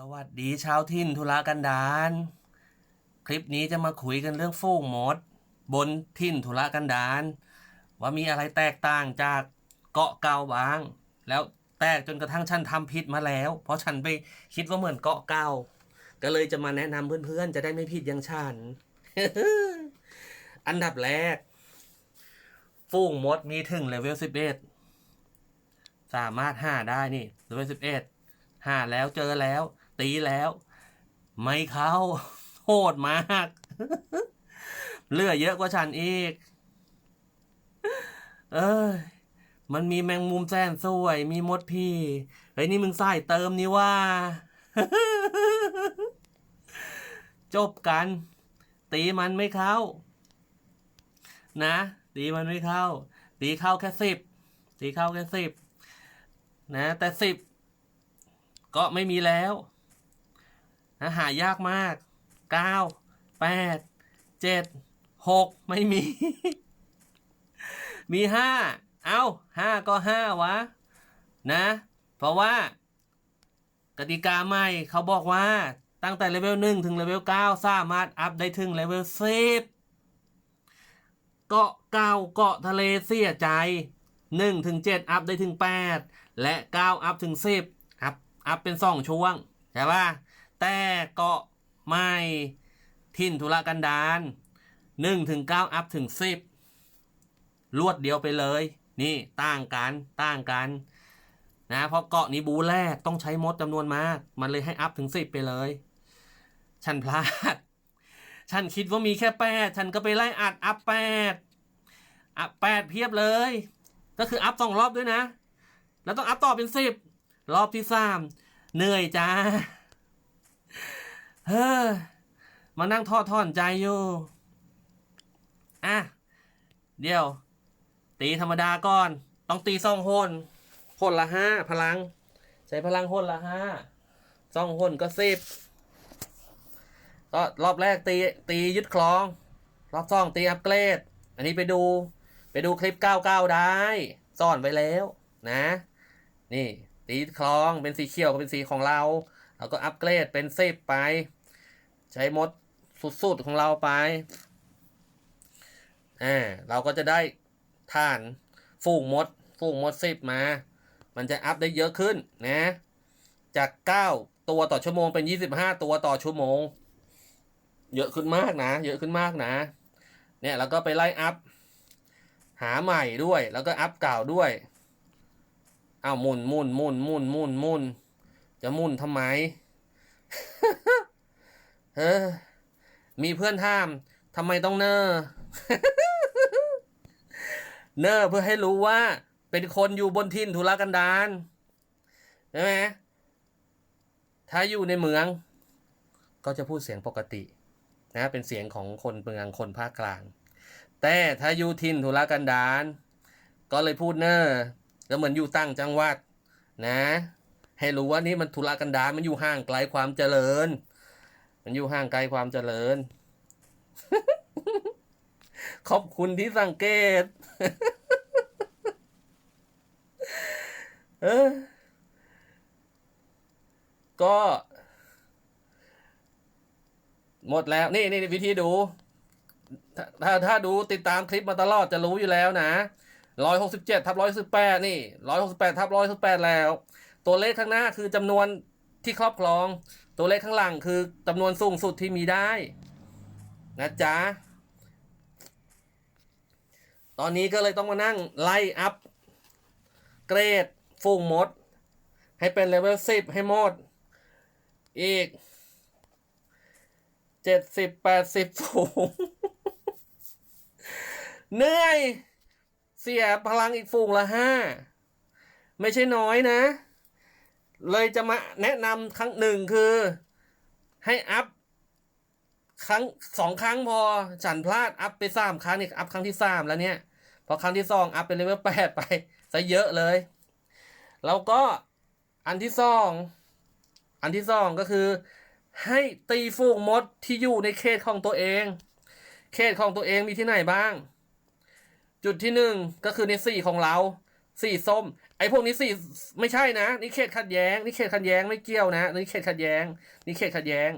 สวัสดีชาวถิ่นธุระกันดาร คลิปนี้จะมาคุยกันเรื่องฟูกมด บนถิ่นธุระกันดาร ว่ามีอะไรแตกต่างจากเกาะเกาบาง แล้วแตกจนกระทั่งฉันทำผิดมาแล้ว เพราะฉันไปคิดว่าเหมือนเกาะเกาก็เลยจะมาแนะนำเพื่อนๆ จะได้ไม่ผิดอย่างฉัน อันดับแรก ฟูงมดมีถึงเลเวลสิบเอ็ดสามารถหาได้นี่เลเวลสิบเอ็ดหาแล้วเจอแล้ว ตีแล้ว ไม่เข้าโหดมาก เลือดเยอะกว่าฉันอีก เอ้ยมันมีแมงมุมแสนสวย มีมดพี่เฮ้ยนี่มึงใส่เติมนี่ว่า จบกัน ตีมันไม่เข้า นะ ตีมันไม่เข้า ตีเข้าแค่สิบตีเข้าแค่สิบนะ แต่สิบก็ไม่มีแล้ว นะหายากมากเก้าแปดเจ็ดหกไม่มี มีห้าเอาห้าก็ห้าวะ นะ เพราะว่ากติกาใหม่เขาบอกว่าตั้งแต่เลเวลหนึ่งถึงเลเวลเก้าสามารถอัพได้ถึงเลเวลสิบเกาะเก้าเกาะทะเลเสียใจหนึ่งถึงเจ็ดอัพได้ถึงแปดและเก้าอัพถึงสิบอัพอัพเป็นสองช่วง ใช่ป่ะ แต่เกาะไม่ทินธุระกันดารหนึ่งถึงเก้าอัพถึงสิบรวดเดียวไปเลย นี่ต่างกันต่างกันนะเพราะเกาะนี้บูแรกต้องใช้มดจำนวนมาก มันเลยให้อัพถึงสิบไปเลย ฉันพลาด ฉันคิดว่ามีแค่แปดฉันก็ไปไล่อัดอัพแปดอัพแปดเพียบเลย ก็คืออัพสองรอบด้วยนะ แล้วต้องอัพต่อเป็นสิบรอบที่สามเหนื่อยจ้า เฮ้อมานั่งทอดทอนใจอยู่อะเดี๋ยว ตีธรรมดาก่อน ต้องตีสองหนหนละห้าพลัง ใช้พลังหนละห้าสองหนก็สิบก็รอบแรกตีตียึดคลอง รอบสองตีอัปเกรด อันนี้ไปดู ไปดูคลิป 99 ได้ ซ่อนไว้แล้วนะ นี่ ตีคลองเป็นสีเขียวก็เป็นสีของเรา แล้วก็อัปเกรดเป็นสิบไป ใช้มดสุดๆของเราไปอ่าเราก็จะได้ฐานฝูงมดฝูงมดสิบมา มันจะอัพได้เยอะขึ้นนะ จากเก้าตัวต่อชั่วโมงเป็นยี่สิบห้าตัวต่อชั่วโมง เยอะขึ้นมากนะ เยอะขึ้นมากนะ เนี่ยแล้วก็ไปไล่อัพ หาใหม่ด้วย แล้วก็อัพเก่าด้วยอ้าวหมุนหมุนหมุนหมุนหมุนหมุนจะหมุนทำไม เออ มีเพื่อนถามทำไมต้องเนอเนอเพื่อให้รู้ว่า เป็นคนอยู่บนทินทุรกันดารใช่ไหมถ้าอยู่ในเมือง ก็จะพูดเสียงปกตินะเป็นเสียงของคนเมืองคนภาคกลาง แต่ถ้าอยู่ทินทุรกันดารก็เลยพูดเนอแล้วเหมือนอยู่ตั้งจังหวัดนะ ให้รู้ว่านี่มันทุรกันดารมันอยู่ห่างไกลความเจริญ มันอยู่ห่างไกลความเจริญ ขอบคุณที่สังเกต เออ ก็ หมดแล้ว นี่นี่วิธีดูถ้าถ้าถ้าดูติดตามคลิปมาตลอดจะรู้อยู่แล้วนะร้อยหกสิบเจ็ดทับร้อยสิบแปดนี่ร้อยหกสิบแปดทับร้อยสิบแปดแล้ว ตัวเลขข้างหน้าคือจำนวนที่ครอบครอง ตัวเลขข้างหลังคือจำนวนสูงสุดที่มีได้ นะจ๊ะ ตอนนี้ก็เลยต้องมานั่งไล่อัพ เกรดฟูงมด ให้เป็นเลเวลสิบให้หมด อีกเจ็ดสิบแปดสิบฝูงเหนื่อย เสียพลังอีกฝูงละห้า ไม่ใช่น้อยนะ เลยจะมาแนะนำครั้งหนึ่งคือให้อัพครั้งสองครั้งพอฉันพลาดอัพไปสามครั้งนี่อัพครั้งที่สามแล้วเนี่ยพอครั้งที่สองอัพเป็นเลเวลแปดไปซะเยอะเลย แล้วก็อันที่สองอันที่สองก็คือ ให้ตีฟูกมดที่อยู่ในเขตของตัวเอง เขตของตัวเองมีที่ไหนบ้าง จุดที่หนึ่งก็คือในสี่ของเรา สีส้ม ไอ้พวกนี้สิไม่ใช่นะนี่เขตขัดแย้งนี่เขตขัดแย้งไม่เกี่ยวนะนี่เขตขัดแย้งนี่เขตขัดแย้ง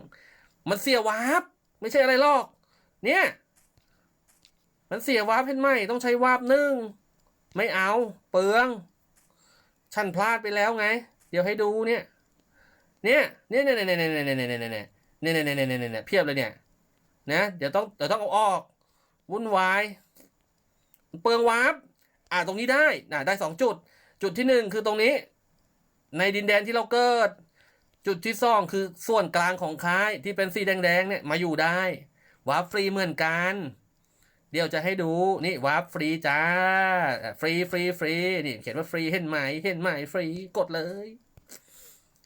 มันเสียวาร์ปไม่ใช่อะไรหรอก เนี่ย มันเสียวาร์ปเห็นไหมต้องใช้วาร์ปนึ่งไม่เอาเปลือง ฉันพลาดไปแล้วไง เดี๋ยวให้ดูเนี่ย เนี่ยเนี่ยเนี่ยเนี่ยเนี่ยเนี่ยเนี่ยเนี่ยเนี่ยเนี่ยเนี่ยเนี่ยเนี่ยเนี่ยเพียบเลยเนี่ย นะ เดี๋ยวต้องเดี๋ยวต้องเอาออกวุ่นวาย เปลืองวาร์ป อ่าตรงนี้ได้น่ะได้สองจุด จุดที่หนึ่งคือตรงนี้ ในดินแดนที่เราเกิด จุดที่สองคือส่วนกลางของค่ายที่เป็นสีแดงๆเนี่ยมาอยู่ได้วาร์ฟรีเหมือนกัน เดี๋ยวจะให้ดูนี่วาร์ฟรีจ้าฟรีฟรีฟรีนี่เขียนว่าฟรีเห็นไหมเห็นไหมฟรีกดเลย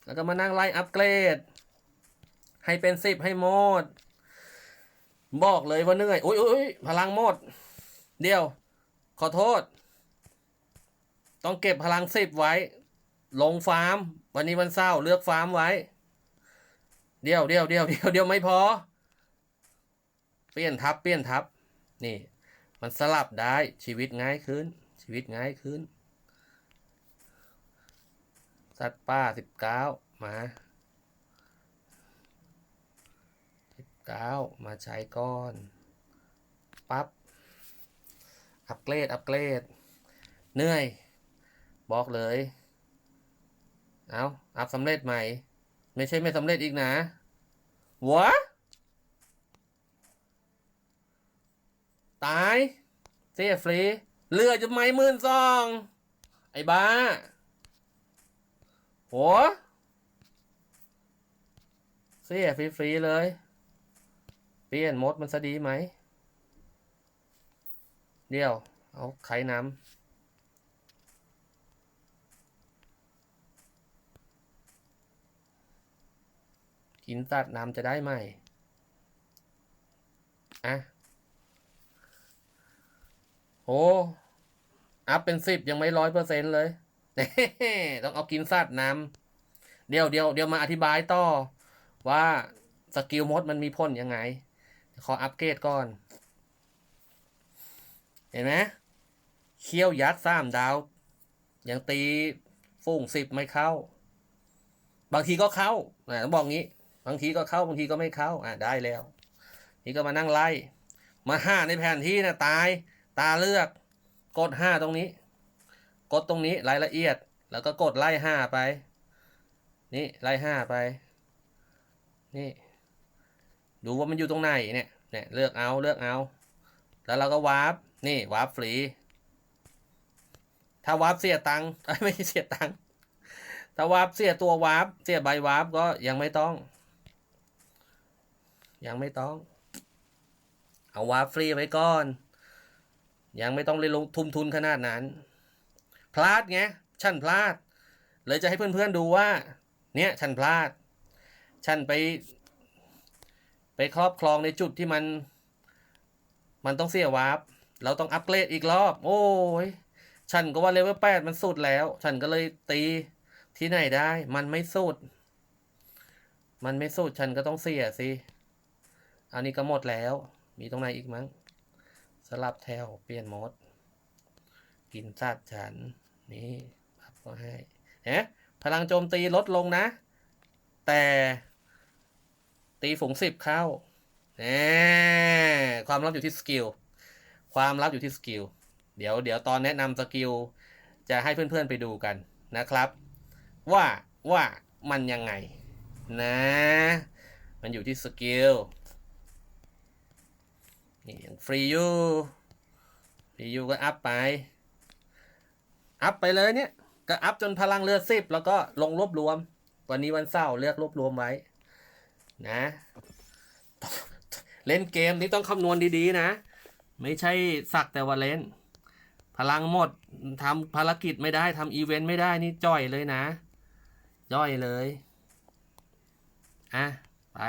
แล้วก็มานั่งไล่อัปเกรด ให้เป็นสิบให้หมดบอกเลยว่าเหนื่อยโอ้ยโอ้ยพลังหมด เดี๋ยว ขอโทษ ต้องเก็บพลังสิบไว้ ลงฟาร์ม วันนี้วันเสาร์เลือกฟาร์มไว้ เดี๋ยวเดี๋ยวเดี๋ยวเดี๋ยวเดี๋ยวไม่พอ เปลี่ยนทับเปลี่ยนทับ นี่ มันสลับได้ชีวิตง่ายขึ้น ชีวิตง่ายขึ้น สัตว์ป่าสิบเก้ามาสิบเก้ามาใช้ก้อนปั๊บอัปเกรดอัปเกรดเหนื่อย บอกเลย เอาอัพสำเร็จใหม่ ไม่ใช่ไม่สำเร็จอีกนะวะตายเสียฟรีเลือจะไม่หมื่นซอง ไอ้บ้าโหเสียฟรีๆเลย เปลี่ยนมดมันซะดีไหม เดี๋ยว เอาไข่น้ำ กินสัตว์น้ำจะได้ไหมอะโอ้อัพเป็นสิบยังไม่ร้อยเปอร์เซ็นเลยต้องเอากินสัตว์น้ำเดี๋ยวเดี๋ยวเดี๋ยวมาอธิบายต่อ ว่าสกิลมดมันมีพ่นยังไง ขออัปเกรดก่อน เห็นไหมเขี้ยวยัดสามดาว ยังตีฟุ้งสิบไม่เข้า บางทีก็เข้าอ่าต้องบอกงี้ บางทีก็เข้าบางทีก็ไม่เข้าอ่าได้แล้ว นี่ก็มานั่งไล่ มาห้าในแผนที่นะตาย ตาเลือก กดห้าตรงนี้ กดตรงนี้รายละเอียด แล้วก็กดไล่ห้าไป นี่ไล่ห้าไป นี่ ดูว่ามันอยู่ตรงไหนเนี่ยเนี่ยเลือกเอาเลือกเอา แล้วเราก็วาร์ปนี่วาร์ปฟรี ถ้าวาร์ปเสียตังค์ไม่ใช่เสียตังค์ถ้าวาร์ปเสียตัววาร์ปเสียใบวาร์ปก็ยังไม่ต้อง ยังไม่ต้อง เอาวาร์ปฟรีไว้ก่อน ยังไม่ต้องเลยลงทุนทุนขนาดนั้น พลาดไงฉันพลาด เลยจะให้เพื่อนๆดูว่า เนี่ยฉันพลาด ฉันไป ไปครอบครองในจุดที่มัน มันต้องเสียวาร์ปเราต้องอัปเกรดอีกรอบ โอ้ยฉันก็ว่าเลเวลแปดมันสุดแล้ว ฉันก็เลยตีที่ไหนได้ มันไม่สุด มันไม่สุด ฉันก็ต้องเสียสิ อันนี้ก็หมดแล้ว มีตรงไหนอีกมั้ง สลับแถวเปลี่ยนโหมด กินสัตว์ฉัน นี่พับก็ให้เฮ้พลังโจมตีลดลงนะ แต่ตีฝูงสิบเข้าแหมความลับอยู่ที่สกิล ความลับอยู่ที่สกิล เดี๋ยวเดี๋ยวตอนแนะนำสกิล จะให้เพื่อนๆไปดูกันนะครับ ว่าว่ามันยังไงนะ มันอยู่ที่สกิล นี่ยังฟรีอยู่ฟรีอยู่ก็อัพไป อัพไปเลยเนี่ย ก็อัพจนพลังเลือสิบแล้วก็ลงรวบรวม วันนี้วันเสาร์เลือกรวบรวมไว้ นะ เล่นเกมนี้ต้องคำนวณดีๆนะ ไม่ใช่สักแต่ว่าเล่น พลังหมดทำภารกิจไม่ได้ทำอีเวนต์ไม่ได้นี่จ้อยเลยนะจ้อยเลย อะ ไป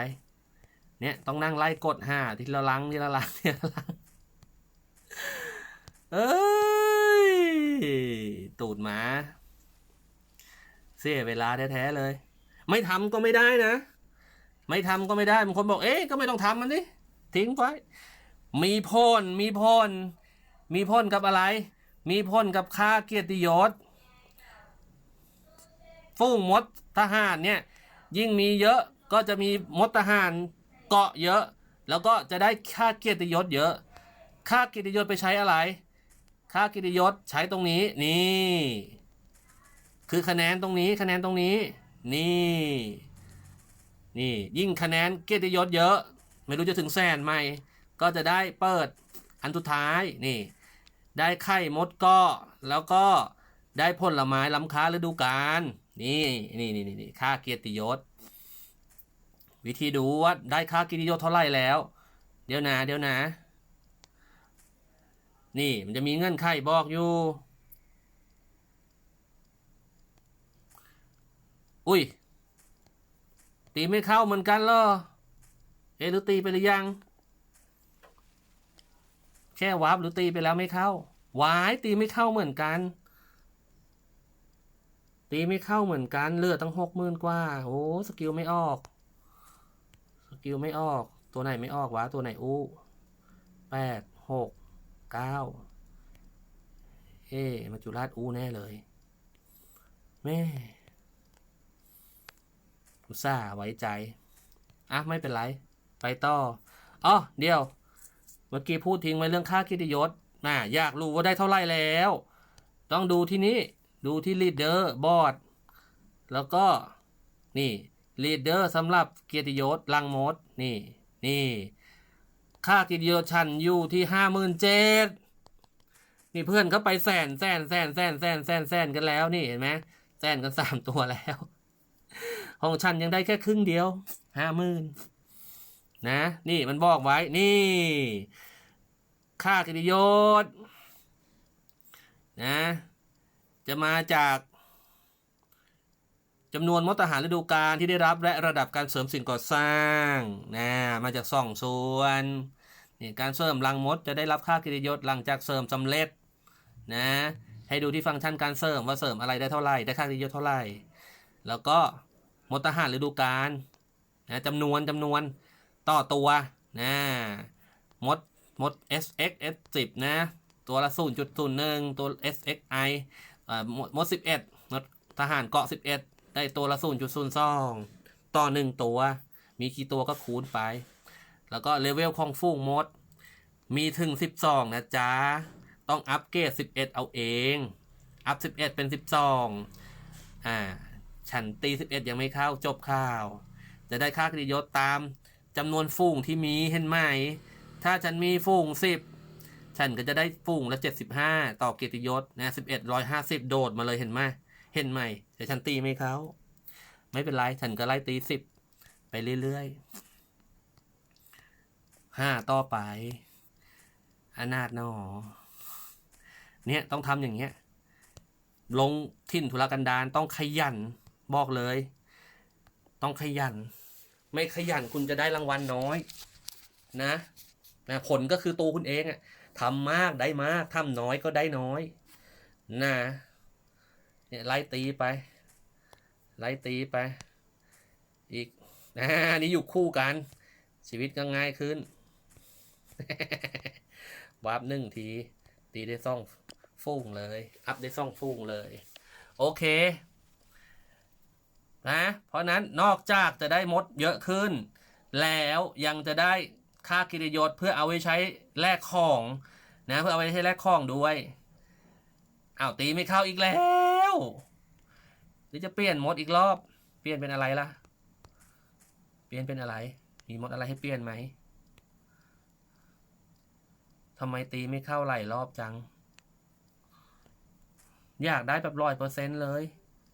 เนี่ยต้องนั่งไล่กดห้าทีละลังทีละลังทีละลังเอ้ย ตูดหมา เสียเวลาแท้ๆเลย ไม่ทำก็ไม่ได้นะ ไม่ทำก็ไม่ได้บางคนบอกเอ๊ะก็ไม่ต้องทำมันดิทิ้งไว้มีพ่นมีพ่นมีพ่นกับอะไร มีพ่นกับค่าเกียรติยศฝูงมดทหารเนี่ย ยิ่งมีเยอะก็จะมีมดทหาร เกาะเยอะ แล้วก็จะได้ค่าเกียรติยศเยอะ ค่าเกียรติยศไปใช้อะไร ค่าเกียรติยศใช้ตรงนี้นี่ คือคะแนนตรงนี้คะแนนตรงนี้ นี่ นี่ยิ่งคะแนนเกียรติยศเยอะ ไม่รู้จะถึงแสนไหมก็จะได้เปิดอันสุดท้ายนี่ ได้ไข่มดก็แล้วก็ได้ผลไม้ล้ำค้าฤดูกาลนี่นี่นี่นี่ค่าเกียรติยศ วิธีดูว่าได้ค่ากียรติยเท่าไหร่แล้ว เดี๋ยวนะเดี๋ยวนะ นี่มันจะมีเงื่อนไขบอกอยู่ อุ้ย ตีไม่เข้าเหมือนกันเหรอ เอหรือตีไปหรือยัง แค่วาร์ปหรือตีไปแล้วไม่เข้าวายตีไม่เข้าเหมือนกัน ตีไม่เข้าเหมือนกันเลือดตั้งหกหมื่นกว่า โอ้สกิลไม่ออก กิลไม่ออก ตัวไหนไม่ออกวะ ตัวไหนอู้แปดหกเก้าเอ๊มาจุราชอู้แน่เลยแม่อุตส่าห์ไว้ใจ อะ ไม่เป็นไร ไปต่ออ๋อเดี๋ยว เมื่อกี้พูดทิ้งไว้เรื่องค่ากิตยศน่ะอยากรู้ว่าได้เท่าไหร่แล้ว ต้องดูที่นี้ดูที่ลีดเดอร์บอร์ด แล้วก็นี่ ลีดเดอร์สำหรับเกียรติยศลังมดนี่นี่ค่าเกียรติยศฉันอยู่ที่ห้าหมื่นเจ็ดนี่เพื่อนเขาไปแสนแสนแสนแสนแสนแสนแสนกันแล้วนี่เห็นไหมแสนกันสามตัวแล้วของฉันยังได้แค่ครึ่งเดียวห้าหมื่นนะ นี่มันบอกไว้นี่ ค่ากิติยศนะ จะมาจาก จำนวนมดทหารฤดูกาลที่ได้รับและระดับการเสริมสิ่งก่อสร้างนะมาจากสองส่วนนี่การเสริมรังมดจะได้รับค่ากิติยศหลังจากเสริมสำเร็จนะให้ดูที่ฟังก์ชันการเสริมว่าเสริมอะไรได้เท่าไหร่ได้ค่ากิติยศเท่าไหร่ แล้วก็มดทหารฤดูกาลนะจำนวนจำนวนต่อตัวนะมดมด SX S10 นะตัวละ0.01ตัว SXI อ่ามดมด11มดทหารเกาะ 11 ได้ตัวละ0.02ต่อ1ตัว มีกี่ตัวก็คูณไป แล้วก็เลเวลของฟูงมด มีถึง12นะจ๊ะ ต้องอัปเกรด11เอาเอง อัพ11เป็น12อ่า ฉันตี11ยังไม่เข้าจบข่าว จะได้ค่ากิติยศตามจำนวนฝูงที่มีเห็นไหม ถ้าฉันมีฝูง10ฉันก็จะได้ฝูงละ75ต่อเกียรติยศนะ11 150โดดมาเลยเห็นไหม เห็นไหมแต่ฉันตีไม่เขาไม่เป็นไรฉันก็ไล่ตี10ไปเรื่อยๆห้าต่อไปอนาถนอเนี่ยต้องทำอย่างเงี้ย ลงถิ่นธุรกันดารต้องขยัน บอกเลย ต้องขยัน ไม่ขยันคุณจะได้รางวัลน้อย นะนะผลก็คือตัวคุณเองอะทำมากได้มากทำน้อยก็ได้น้อย นะ เนี่ยไล่ตีไป ไล่ตีไป อีกนะนี่อยู่คู่กัน ชีวิตก็ง่ายขึ้นวาร์ปหนึ่งที ตีได้ซ่องฟุ้งเลย อัพได้ซ่องฟุ้งเลย โอเคนะเพราะนั้นนอกจากจะได้มดเยอะขึ้น แล้วยังจะได้ค่ากิริยศเพื่อเอาไว้ใช้แลกของนะเพื่อเอาไว้ใช้แลกของด้วยอ้าวตีไม่เข้าอีกแล้ว หรือจะเปลี่ยนมดอีกรอบ เปลี่ยนเป็นอะไรล่ะ เปลี่ยนเป็นอะไร มีมดอะไรให้เปลี่ยนไหมทำไมตีไม่เข้าไหลรอบจัง อยากได้แบบร้อยเปอร์เซ็นต์เลย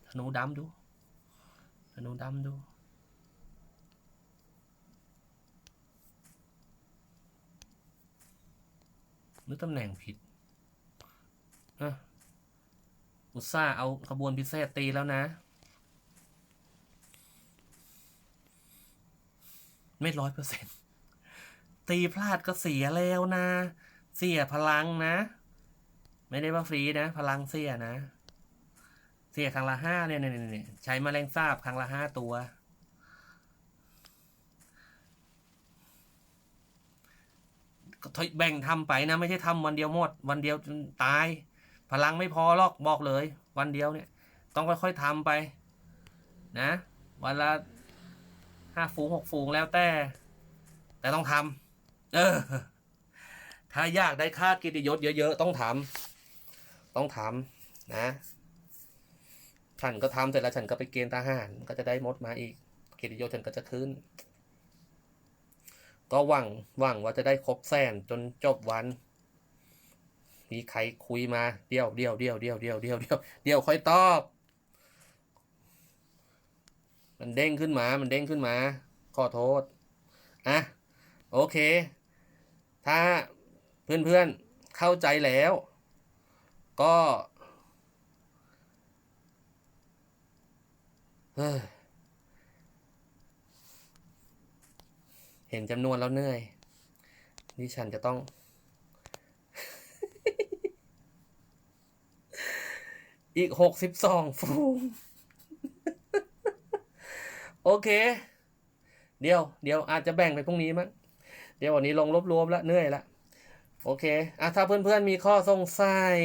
ธนูดำดูธนูดำดูนึกตำแหน่งผิดอะ อุตส่าห์เอาขบวนพิเศษตีแล้วนะ ไม่ร้อยเปอร์เซ็นต์ตีพลาดก็เสียแล้วนะ เสียพลังนะ ไม่ได้ว่าฟรีนะ พลังเสียนะ เสียครั้งละห้าเนี่ยเนี่ยเนี่ยใช้แมลงสาบครั้งละห้าตัวแบ่งทำไปนะ ไม่ใช่ทำวันเดียวหมด วันเดียวจนตาย พลังไม่พอหรอกบอกเลย วันเดียวเนี่ย ต้องค่อยๆทำไป นะ วันละห้าฝูงหกฝูงแล้วแต่ แต่ต้องทำเออ ถ้าอยากได้ค่ากิตยศเยอะๆ ต้องทำต้องทำนะ ฉันก็ทำเสร็จแล้วฉันก็ไปเกณฑ์ทหาร ก็จะได้มดมาอีกกียรติยศฉันก็จะขึ้น ก็หวังหวังว่าจะได้ครบแสนจนจบวัน มีใครคุยมาเดียวเดียวเดียวเดียวเดียวเดียวเดียวเดียวค่อยตอบ มันเด้งขึ้นมา มันเด้งขึ้นมา ขอโทษ อะ โอเค ถ้าเพื่อนๆเข้าใจแล้ว ก็เฮ้เห็นจำนวนแล้วเหนื่อย นี่ฉันจะต้อง อีกหกสิบสองฟูงโอเค เดี๋ยว เดี๋ยวอาจจะแบ่งไปพรุ่งนี้มั้ง เดี๋ยววันนี้ลงรวบรวมแล้วเหนื่อยละโอเคอะถ้าเพื่อนๆมีข้อสงสัย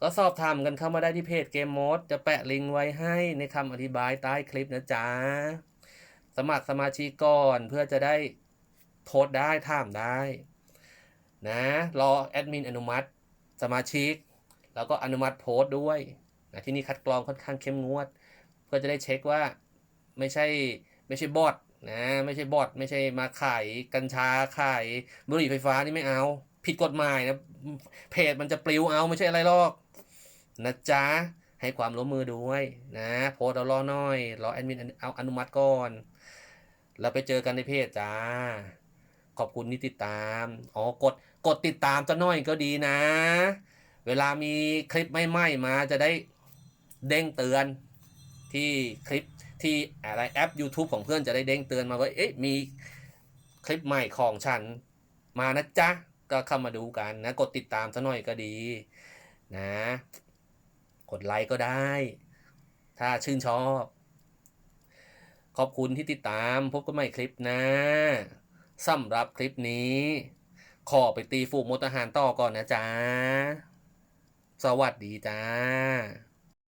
ก็สอบถามกันเข้ามาได้ที่เพจเกมโมดจะแปะลิงก์ไว้ให้ในคำอธิบายใต้คลิปนะจ๊ะ สมัครสมาชิกก่อนเพื่อจะได้โพสได้ถามได้ นะ รอแอดมินอนุมัติ สมาชิก แล้วก็อนุมัติโพสต์ด้วยนะที่นี่คัดกรองค่อนข้างเข้มงวด เพื่อจะได้เช็คว่าไม่ใช่ไม่ใช่บอทนะไม่ใช่บอทไม่ใช่มาขายกัญชาขายบุหรี่ไฟฟ้านี่ไม่เอา ผิดกฎหมายนะเพจมันจะปลิวเอาไม่ใช่อะไรหรอกนะจ๊ะให้ความร่วมมือด้วยนะโพสเรารอหน่อยรอแอดมินเอาอนุมัติก่อนแล้วไปเจอกันในเพจจ้า ขอบคุณที่ติดตาม อ๋อกดกดติดตามจะน่อยก็ดีนะ เวลามีคลิปใหม่ๆมาจะได้เด้งเตือนที่คลิปที่อะไรแอป YouTube ของเพื่อนจะได้เด้งเตือนมาว่าเอ๊ะมีคลิปใหม่ของฉันมานะจ๊ะ ก็เข้ามาดูกันนะ กดติดตามซะหน่อยก็ดีนะ กดไลค์ก็ได้ ถ้าชื่นชอบ ขอบคุณที่ติดตามพบกันใหม่คลิปนะสำหรับคลิปนี้ ขอไปตีฝูกมดทหารต่อก่อนนะจ๊ะ สวัสดีจ้า